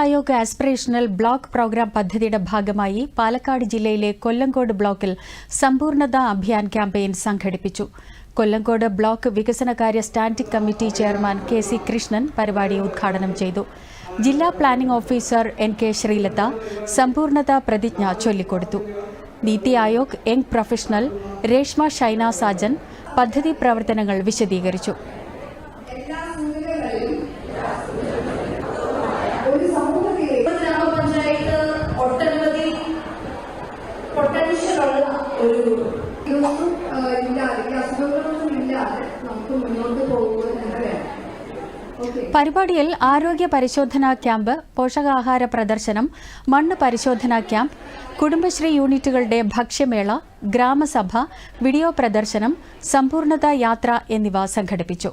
Aayog aspirational block programme പദ്ധതിയുടെ ഭാഗമായി പാലക്കാട് ജില്ലയിലെ കൊല്ലങ്കോട് ബ്ലോക്കിൽ സമ്പൂർണത അഭിയാൻ ക്യാമ്പയിൻ സംഘടിപ്പിച്ചു. കൊല്ലങ്കോട് ബ്ലോക്ക് വികസനകാര്യ standing committee chairman K C Krishnan പരിപാടി ഉദ്ഘാടനം ചെയ്തു. ജില്ലാ planning officer N K Sreelatha Sampoornata പ്രതിജ്ഞ ചൊല്ലിക്കൊടുത്തു. നീതി ആയോഗ് യങ് പ്രൊഫഷണൽ രേഷ്മ ഷൈന സാജൻ പദ്ധതി പ്രവർത്തനങ്ങൾ വിശദീകരിച്ചു. ഒരു ഇതൊന്നും ഇല്ലാതെ അസുഖങ്ങളൊന്നും ഇല്ലാതെ നമുക്ക് മുന്നോട്ട് പോകുക പരിപാടിയിൽ ആരോഗ്യ പരിശോധനാ ക്യാമ്പ് പോഷകാഹാര പ്രദർശനം മണ്ണ് പരിശോധനാ ക്യാമ്പ് കുടുംബശ്രീ യൂണിറ്റുകളുടെ ഭക്ഷ്യമേള ഗ്രാമസഭ വീഡിയോ പ്രദർശനം സമ്പൂർണത യാത്ര എന്നിവ സംഘടിപ്പിച്ചു.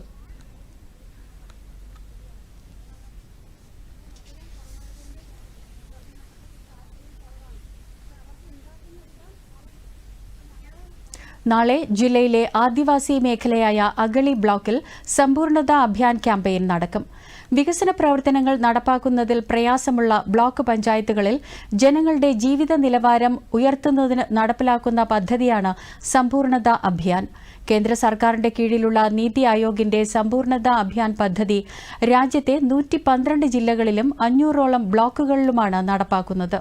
നാളെ ജില്ലയിലെ ആദിവാസി മേഖലയായ അഗളി ബ്ലോക്കിൽ സമ്പൂർണത അഭിയാൻ ക്യാമ്പയിൻ നടക്കും. വികസന പ്രവർത്തനങ്ങൾ നടപ്പാക്കുന്നതിൽ പ്രയാസമുള്ള ബ്ലോക്ക് പഞ്ചായത്തുകളിൽ ജനങ്ങളുടെ ജീവിത നിലവാരം ഉയർത്തുന്നതിന് നടപ്പിലാക്കുന്ന പദ്ധതിയാണ് സമ്പൂർണത അഭിയാൻ. കേന്ദ്ര സർക്കാരിന്റെ കീഴിലുള്ള നീതി ആയോഗിന്റെ സമ്പൂർണത അഭിയാൻ പദ്ധതി രാജ്യത്തെ നൂറ്റി ജില്ലകളിലും അഞ്ഞൂറോളം ബ്ലോക്കുകളിലുമാണ് നടപ്പാക്കുന്നത്.